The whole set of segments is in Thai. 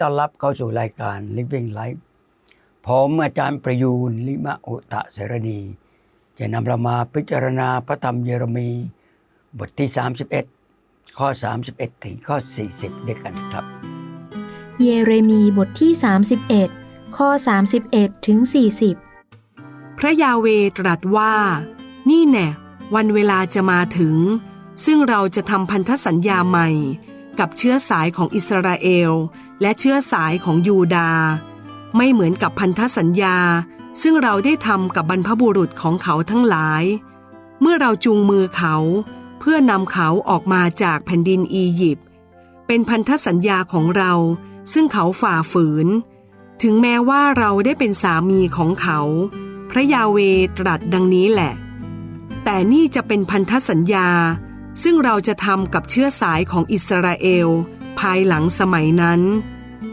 ต้อนรับเข้าสู่รายการ Living Life ผมอาจารย์ประยูนลิมะอุตะเสรณี จะนำเรามาพิจารณาพระธรรมเยเรมี บทที่ 31 ข้อ 31 ถึงข้อ 40 ด้วยกันครับ เยเรมีบทที่ 31 ข้อ 31 ถึง 40 พระยาเวตรัสว่า นี่แน่วันเวลาจะมาถึง ซึ่งเราจะทำพันธสัญญาใหม่ กับเชื้อสายของอิสราเอล และเชื้อสายของยูดา ไม่เหมือนกับพันธสัญญา ซึ่งเราได้ทำกับบรรพบุรุษของเขาทั้งหลาย เมื่อเราจูงมือเขา เพื่อนำเขาออกมาจากแผ่นดินอียิปต์เป็นพันธสัญญาของเรา ซึ่งเขาฝ่าฝืน ถึงแม้ว่าเราได้เป็นสามีของเขา พระยาเวตรัสดังนี้แหละ แต่นี่จะเป็นพันธสัญญา ซึ่งเราจะทำกับเชื้อสายของอิสราเอล ภายหลังสมัยนั้น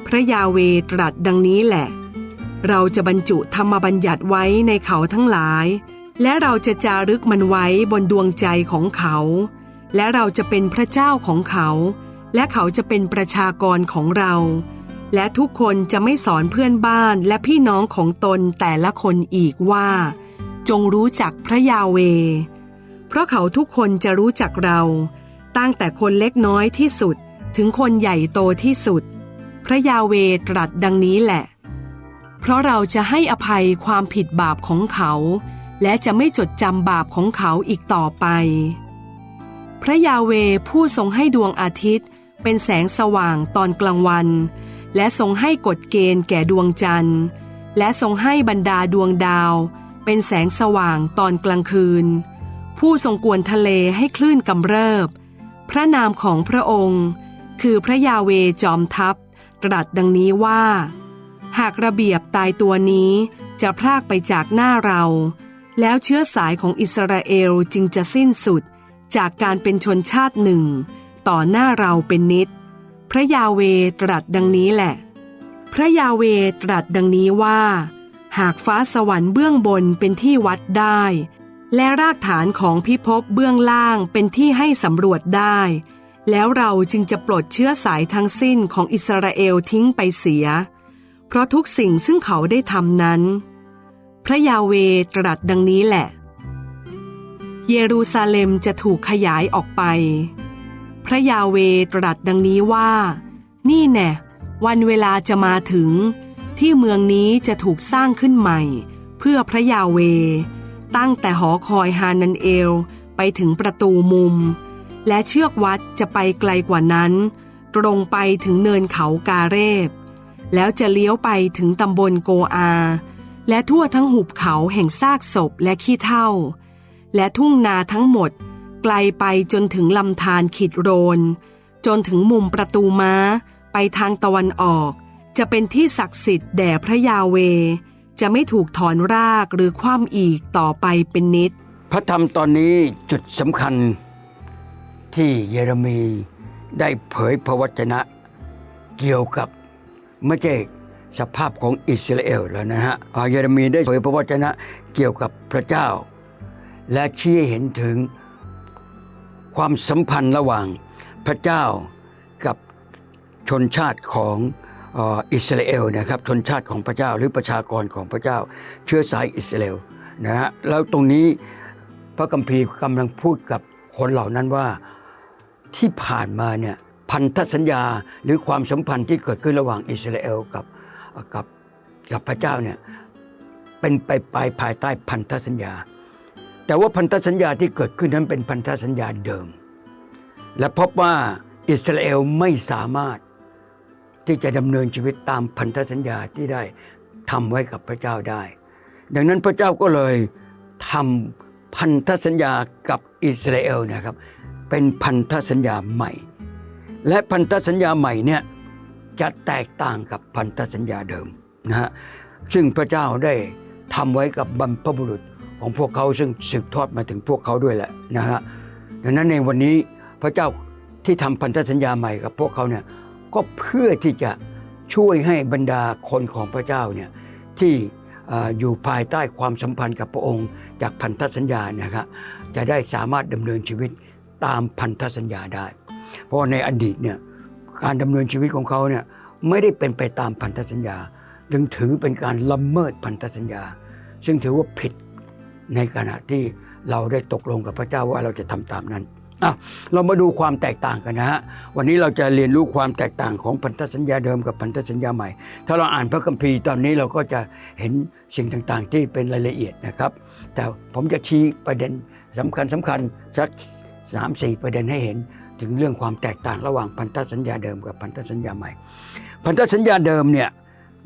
พระยาเวตรัสดังนี้แหละ เราจะบรรจุธรรมบัญญัติไว้ในเขาทั้งหลาย และเราจะจารึกมันไว้บนดวงใจของเขา และเราจะเป็นพระเจ้าของเขา และเขาจะเป็นประชากรของเรา และทุกคนจะไม่สอนเพื่อนบ้านและพี่น้องของตนแต่ละคนอีกว่า จงรู้จักพระยาเว ราะเขาทุกคนจะรู้จักเรา ตั้งแต่คนเล็กน้อยที่สุดถึงคนใหญ่โตที่สุด พระยาเวตรัสดังนี้แหละ เพราะเราจะให้อภัยความผิดบาปของเขา และจะไม่จดจำบาปของเขาอีกต่อไป พระยาเวผู้ทรงให้ดวงอาทิตย์ เป็นแสงสว่างตอนกลางวัน และทรงให้กฎเกณฑ์แก่ดวงจันทร์ และทรงให้บรรดาดวงดาว เป็นแสงสว่างตอนกลางคืน ผู้ทรงกวนทะเลให้คลื่นกำเริบ พระนามของพระองค์ คือพระยาเวจอมทัพ ตรัสดังนี้ว่า หากระเบียบตายตัวนี้จะพรากไปจากหน้าเรา แล้วเชื้อสายของอิสราเอลจึงจะสิ้นสุด จากการเป็นชนชาติหนึ่ง ต่อหน้าเราเป็นนิด พระยาเวตรัสดังนี้แหละ พระยาเวตรัสดังนี้ว่า หากฟ้าสวรรค์เบื้องบนเป็นที่วัดได้ และรากฐานของพิภพเบื้องล่างเป็นที่ให้สำรวจได้ แล้วเราจึงจะปลดเชื้อสายทั้งสิ้นของอิสราเอลทิ้งไปเสีย เพราะทุกสิ่งซึ่งเขาได้ทำนั้น พระยาเวตรัสดังนี้แหละ เยรูซาเล็มจะถูกขยายออกไป พระยาเวตรัสดังนี้ว่า นี่แน่วันเวลาจะมาถึง ที่เมืองนี้จะถูกสร้างขึ้นใหม่ เพื่อพระยาเว ตั้งแต่หอคอยฮานันเอล ไปถึงประตูมุม และเชือกวัดจะไปไกลกว่านั้น ตรงไปถึงเนินเขากาเรบ แล้วจะเลี้ยวไปถึงตำบลโกอา และทั่วทั้งหุบเขาแห่งซากศพและขี้เถ้า และทุ่งนาทั้งหมด ไกลไปจนถึงลำธารขีดโรน จนถึงมุมประตูม้า ไปทางตะวันออก จะเป็นที่ศักดิ์สิทธิ์แด่พระยาเว จะไม่ถูกถอนรากหรือคว่ำอีกต่อไปเป็นนิด พระธรรมตอนนี้จุดสำคัญ ที่เยเรมีได้เผยพระวจนะเกี่ยวกับไม่ใช่สภาพของอิสราเอลแล้วนะฮะเยเรมีได้เผยพระวจนะเกี่ยวกับพระเจ้า และชี้เห็นถึงความสัมพันธ์ระหว่างพระเจ้ากับชนชาติของ อิสราเอลนะครับชนชาติของพระเจ้าหรือประชากรของพระเจ้า เชื้อสายอิสราเอลนะฮะแล้วตรงนี้พระคัมภีร์กำลังพูดกับคนเหล่านั้นว่าที่ผ่านมาเนี่ยพันธสัญญาหรือความสัมพันธ์ที่เกิดขึ้นระหว่างอิสราเอลกับกับกับพระเจ้าเนี่ยเป็นไปไปภายใต้พันธสัญญา แต่ว่าพันธสัญญาที่เกิดขึ้นนั้นเป็นพันธสัญญาเดิม และพบว่าอิสราเอลไม่สามารถ ที่จะดำเนินชีวิตตามพันธสัญญาที่ได้ทำไว้กับพระเจ้าได้ ดังนั้นพระเจ้าก็เลยทำพันธสัญญากับอิสราเอลนะครับ เป็นพันธสัญญาใหม่ และพันธสัญญาใหม่เนี่ยจะแตกต่างกับพันธสัญญาเดิมนะฮะซึ่งพระเจ้าได้ทำไว้กับบรรพบุรุษของพวกเขาซึ่งสืบทอดมาถึงพวกเขาด้วยแหละนะฮะดังนั้นในวันนี้พระเจ้าที่ทำพันธสัญญาใหม่กับพวกเขาเนี่ย ก็เพื่อที่จะช่วยให้บรรดาคนของพระเจ้าเนี่ยที่อยู่ภายใต้ความสัมพันธ์กับพระองค์ จากพันธสัญญานะครับจะได้สามารถดำเนินชีวิตตามพันธสัญญาได้ เพราะในอดีตเนี่ยการดำเนินชีวิตของเขาเนี่ยไม่ได้เป็นไปตามพันธสัญญาจึงถือเป็นการละเมิดพันธสัญญา ซึ่งถือว่าผิดในขณะที่เราได้ตกลงกับพระเจ้าว่าเราจะทำตามนั้น อะเรามาดูความแตกต่างกันนะฮะวันนี้เราจะเรียนรู้ความแตกต่างของพันธสัญญาเดิมกับพันธสัญญาใหม่ ถ้าเราอ่านพระคัมภีร์ตอนนี้เราก็จะเห็นสิ่งต่างๆ ที่เป็นรายละเอียดนะครับ แต่ผมจะชี้ประเด็นสำคัญสำคัญสักสามสี่ประเด็นให้เห็นถึงเรื่องความแตกต่างระหว่างพันธสัญญาเดิมกับพันธสัญญาใหม่ พันธสัญญาเดิมเนี่ย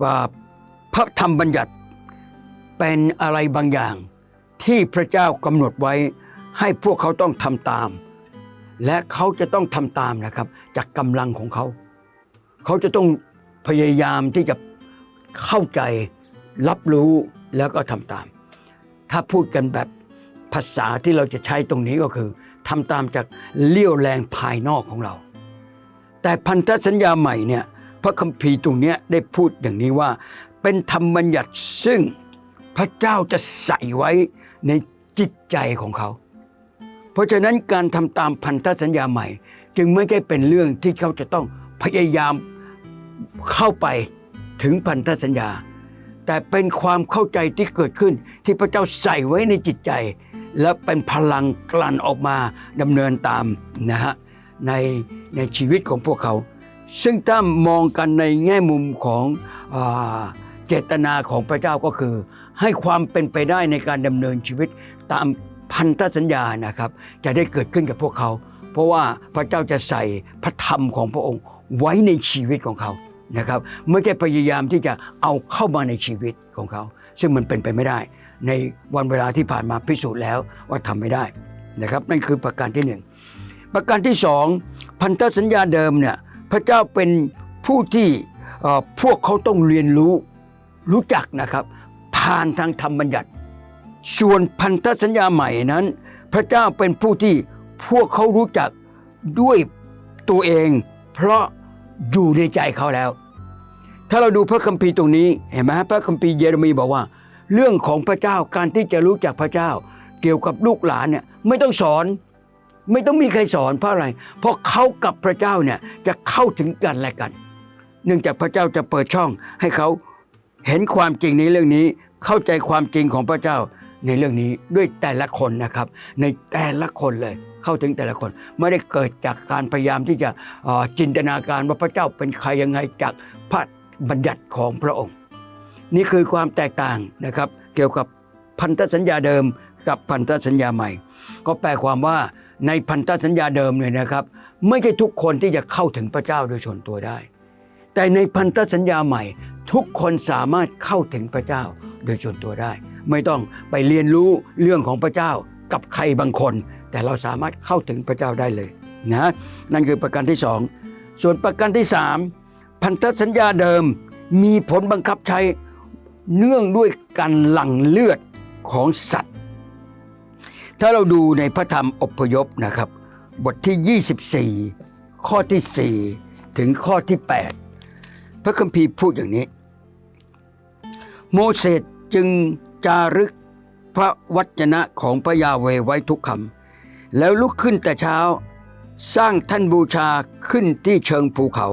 ว่าพระธรรมบัญญัติเป็นอะไรบางอย่างที่พระเจ้ากำหนดไว้ให้พวกเขาต้องทำตาม และเขาจะต้องทำตามนะครับ จากกำลังของเขา เขาจะต้องพยายามที่จะเข้าใจรับรู้แล้วก็ทำตาม ถ้าพูดกันแบบภาษาที่เราจะใช้ตรงนี้ก็คือทำตามจากเลี้ยวแรงภายนอกของเรา แต่พันธสัญญาใหม่เนี่ยพระคัมภีร์ตรงนี้ได้พูดอย่างนี้ว่า เป็นธรรมบัญญัติซึ่งพระเจ้าจะใส่ไว้ในจิตใจของเขา เพราะฉะนั้นการทำตามพันธสัญญาใหม่ จึงไม่ใช่เป็นเรื่องที่เขาจะต้องพยายามเข้าไปถึงพันธสัญญา แต่เป็นความเข้าใจที่เกิดขึ้นที่พระเจ้าใส่ไว้ในจิตใจ และเป็นพลังกลั่นออกมาดำเนินตามนะฮะในในชีวิตของพวกเขา ซึ่งถ้ามองกันในแง่มุมของอเจตนาของพระเจ้าก็คือ ให้ความเป็นไปได้ในการดำเนินชีวิตตาม พันธสัญญานะครับจะได้เกิดขึ้นกับพวกเขา เพราะว่าพระเจ้าจะใส่พระธรรมของพระองค์ไว้ในชีวิตของเขานะครับไม่ใช่พยายามที่จะเอาเข้ามาในชีวิตของเขา ซึ่งมันเป็นไปไม่ได้ ในวันเวลาที่ผ่านมาพิสูจน์แล้วว่าทำไม่ได้นะครับนั่นคือประการที่หนึ่งประการที่สองพันธสัญญาเดิมเนี่ยพระเจ้าเป็นผู้ที่พวกเขาต้องเรียนรู้รู้จักนะครับผ่านทางธรรมบัญญัติ ส่วนพันธสัญญาใหม่นั้น พระเจ้าเป็นผู้ที่พวกเขารู้จักด้วยตัวเอง เพราะอยู่ในใจเขาแล้ว ถ้าเราดูพระคัมภีร์ตรงนี้เห็นไหมพระคัมภีร์เยเรมีบอกว่า เรื่องของพระเจ้าการที่จะรู้จักพระเจ้า เกี่ยวกับลูกหลานเนี่ยไม่ต้องสอนไม่ต้องมีใครสอนเพราะอะไร เพราะเขากับพระเจ้าเนี่ยจะเข้าถึงกันและกัน เนื่องจากพระเจ้าจะเปิดช่องให้เขาเห็นความจริงในเรื่องนี้ เข้าใจความจริงของพระเจ้า ในเรื่องนี้ด้วยแต่ละคนนะครับ ในแต่ละคนเลยเข้าถึงแต่ละคน ไม่ได้เกิดจากการพยายามที่จะจินตนาการว่าพระเจ้าเป็นใครยังไงจากพระบัญญัติของพระองค์ นี่คือความแตกต่างนะครับ เกี่ยวกับพันธสัญญาเดิมกับพันธสัญญาใหม่ ก็แปลความว่าในพันธสัญญาเดิมเนี่ยนะครับ ไม่ใช่ทุกคนที่จะเข้าถึงพระเจ้าโดยส่วนตัวได้ แต่ในพันธสัญญาใหม่ ทุกคนสามารถเข้าถึงพระเจ้าโดยส่วนตัวได้ ไม่ต้องไปเรียนรู้เรื่องของพระเจ้ากับใครบางคน แต่เราสามารถเข้าถึงพระเจ้าได้เลยนะนั่นคือประการที่สองส่วนประการที่สามพันธสัญญาเดิมมีผลบังคับใช้เนื่องด้วยการหลั่งเลือดของสัตว์ ถ้าเราดูในพระธรรมอพยพนะครับ บทที่ 24 ข้อที่ 4 ถึงข้อที่ 8 พระคัมภีร์พูดอย่างนี้ โมเสสจึง จารึกพระวจนะของพระยาเวไว้ทุกคำแล้วลุกขึ้นแต่เช้า สร้างท่านบูชาขึ้นที่เชิงภูเขา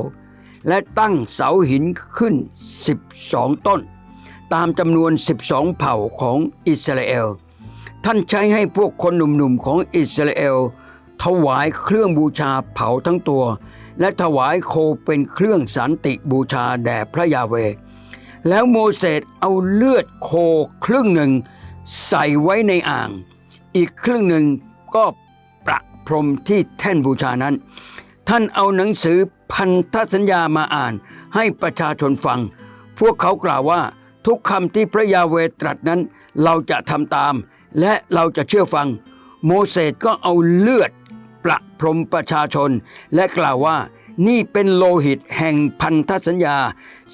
และตั้งเสาหินขึ้น 12 ต้น ตามจำนวน 12 เผ่าของอิสราเอล ท่านใช้ให้พวกคนหนุ่มๆของอิสราเอล ถวายเครื่องบูชาเผาทั้งตัว และถวายโคเป็นเครื่องสันติบูชาแด่พระยาเว แล้วโมเสสเอาเลือดโคครึ่งหนึ่ง ใส่ไว้ในอ่าง อีกครึ่งหนึ่งก็ประพรมที่แท่นบูชานั้น ท่านเอาหนังสือพันธสัญญามาอ่านให้ประชาชนฟัง พวกเขากล่าวว่าทุกคำที่พระยาเวตรัสนั้นเราจะทำตาม และเราจะเชื่อฟัง โมเสสก็เอาเลือดประพรมประชาชน และกล่าวว่า นี่เป็นโลหิตแห่งพันธสัญญา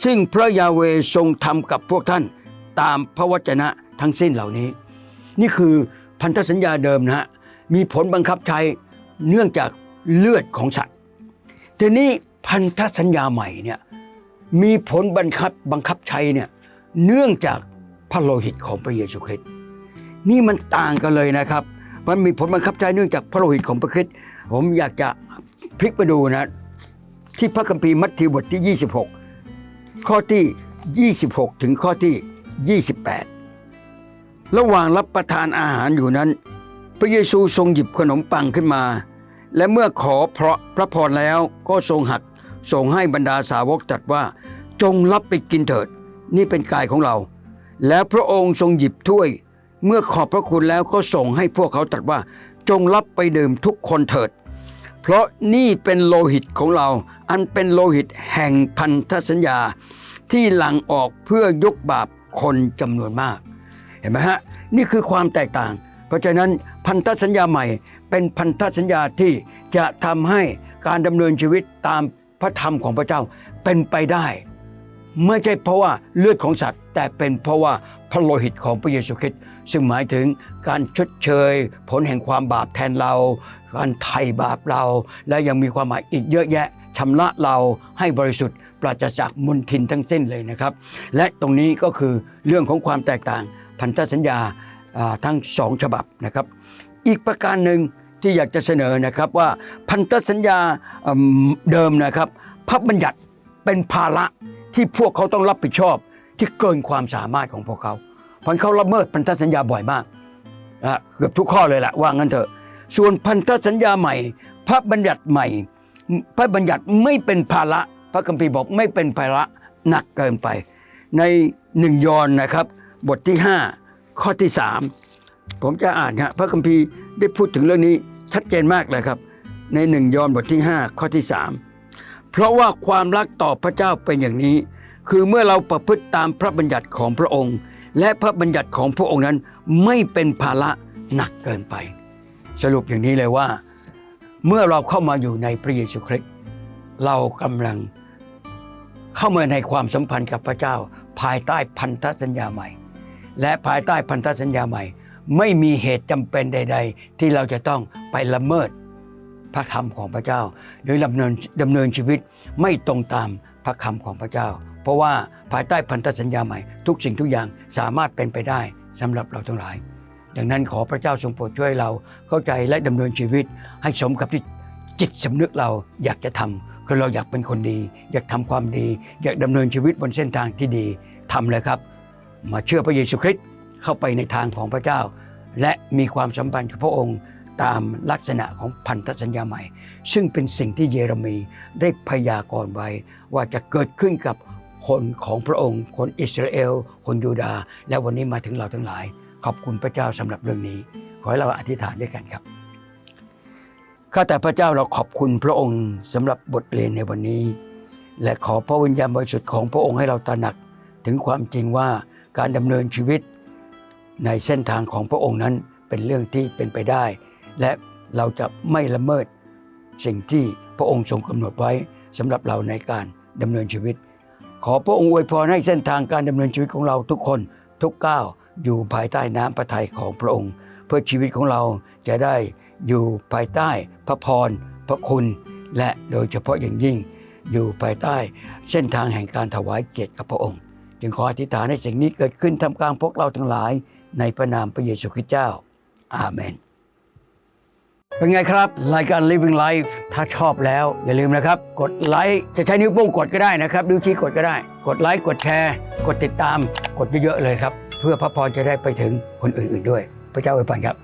ซึ่งพระยาเวทรงทำกับพวกท่านตามพระวจนะทั้งสิ้นเหล่านี้ นี่คือพันธสัญญาเดิมนะฮะมีผลบังคับใช้เนื่องจากเลือดของสัตว์ทีนี้พันธสัญญาใหม่เนี่ยมีผลบังคับบังคับใช้เนี่ยเนื่องจากพระโลหิตของพระเยซูคริสต์นี่มันต่างกันเลยนะครับ มันมีผลบังคับใช้เนื่องจากพระโลหิตของพระคริสต์ผมอยากจะพลิกไปดูนะ ที่พระคัมภีร์มัทธิวบทที่ข้อที่ 26 ถึงข้อที่ 28 ระหว่างรับประทานอาหารอยู่นั้น พระเยซูทรงหยิบขนมปังขึ้นมา และเมื่อขอเพราะพระพรแล้วก็ทรงหักส่งให้บรรดาสาวกตรัสว่าจงรับไปกินเถิด นี่เป็นกายของเรา แล้วพระองค์ทรงหยิบถ้วย เมื่อขอบพระคุณแล้วก็ส่งให้พวกเขาตรัสว่าจงรับไปดื่มทุกคนเถิด เพราะนี่เป็นโลหิตของเรา อันเป็นโลหิตแห่งพันธสัญญาที่หลั่งออกเพื่อยกบาปคนจำนวนมาก เห็นไหมฮะ นี่คือความแตกต่าง เพราะฉะนั้นพันธสัญญาใหม่เป็นพันธสัญญาที่จะทำให้การดำเนินชีวิตตามพระธรรมของพระเจ้าเป็นไปได้ ไม่ใช่เพราะว่าเลือดของสัตว์ แต่เป็นเพราะว่าพระโลหิตของพระเยซูคริสต์ซึ่งหมายถึงการชดเชย ผลแห่งความบาปแทนเรา การไถ่บาปเรา และยังมีความหมายอีกเยอะแยะ ชำระเราให้บริสุทธิ์ปราศจากมลทินทั้งสิ้นเลยนะครับ และตรงนี้ก็คือเรื่องของความแตกต่างพันธสัญญาทั้งสองฉบับนะครับ อีกประการหนึ่งที่อยากจะเสนอนะครับว่าพันธสัญญาเดิมนะครับพระบัญญัติเป็นภาระที่พวกเขาต้องรับผิดชอบที่เกินความสามารถของพวกเขาเพราะเขาละเมิดพันธสัญญาบ่อยมากเกือบทุกข้อเลยแหละว่างั้นเถอะ ส่วนพันธสัญญาใหม่ พระบัญญัติใหม่ พระบัญญัติไม่เป็นภาระ พระคัมภีร์บอกไม่เป็นภาระหนักเกินไป ในหนึ่งยอนนะครับ บทที่ 5 ข้อที่ 3 ผมจะอ่านฮะพระคัมภีร์ได้พูดถึงเรื่องนี้ชัดเจนมากเลยครับ ในหนึ่งยอนบทที่ 5 ข้อที่ 3 เพราะว่าความรักต่อพระเจ้าเป็นอย่างนี้ คือเมื่อเราประพฤติตามพระบัญญัติของพระองค์ และพระบัญญัติของพระองค์นั้นไม่เป็นภาระหนักเกินไป สรุปอย่างนี้เลยว่า เมื่อเราเข้ามาอยู่ในพระเยซูคริสต์เรากำลังเข้ามาในความสัมพันธ์กับพระเจ้า ภายใต้พันธสัญญาใหม่ และภายใต้พันธสัญญาใหม่ ไม่มีเหตุจำเป็นใด ๆ ที่เราจะต้องไปละเมิดพระธรรมของพระเจ้า หรือดำเนินดำเนินชีวิตไม่ตรงตามพระคำของพระเจ้า เพราะว่าภายใต้พันธสัญญาใหม่ ทุกสิ่งทุกอย่างสามารถเป็นไปได้สำหรับเราทั้งหลาย ดังนั้นขอพระเจ้าทรงโปรดช่วยเราเข้าใจและดำเนินชีวิต ให้สมกับที่จิตสำนึกเราอยากจะทำคือเราอยากเป็นคนดี อยากทำความดี อยากดำเนินชีวิตบนเส้นทางที่ดีทำเลยครับ มาเชื่อพระเยซูคริสต์เข้าไปในทางของพระเจ้า และมีความสัมพันธ์กับพระองค์ตามลักษณะของพันธสัญญาใหม่ ซึ่งเป็นสิ่งที่เยเรมีได้พยากรณ์ไว้ ว่าจะเกิดขึ้นกับคนของพระองค์ คนอิสราเอล คนยูดาห์และวันนี้มาถึงเราทั้งหลาย ขอบคุณพระเจ้าสำหรับเรื่องนี้ ขอให้เราอธิษฐานด้วยกันครับข้าแต่พระเจ้าเราขอบคุณพระองค์สำหรับบทเรียนในวันนี้ และขอพระวิญญาณบริสุทธิ์ของพระองค์ให้เราตระหนัก ถึงความจริงว่าการดำเนินชีวิตในเส้นทางของพระองค์นั้นเป็นเรื่องที่เป็นไปได้ และเราจะไม่ละเมิดสิ่งที่พระองค์ทรงกำหนดไว้สำหรับเราในการดำเนินชีวิต ขอพระองค์อวยพรให้เส้นทางการดำเนินชีวิตของเราทุกคนทุกก้าว อยู่ภายใต้น้ำพระทัยของพระองค์ เพื่อชีวิตของเราจะได้อยู่ภายใต้พระพร พระคุณ และโดยเฉพาะอย่างยิ่ง อยู่ภายใต้เส้นทางแห่งการถวายเกียรติกับพระองค์ จึงขออธิษฐานให้สิ่งนี้เกิดขึ้นทำกลางพวกเราทั้งหลายในพระนามพระเยซูคริสต์เจ้า อาเมน เป็นไงครับ รายการ Living Life ถ้าชอบแล้วอย่าลืมนะครับ กดไลค์ จะใช้นิ้วโป้งกดก็ได้นะครับ นิ้วชี้กดก็ได้ กดไลค์ กดแชร์ กดติดตาม กดเยอะๆเลยครับ เพื่อพระพรจะได้ไปถึงคนอื่น ๆด้วย พระเจ้าอวยพรครับ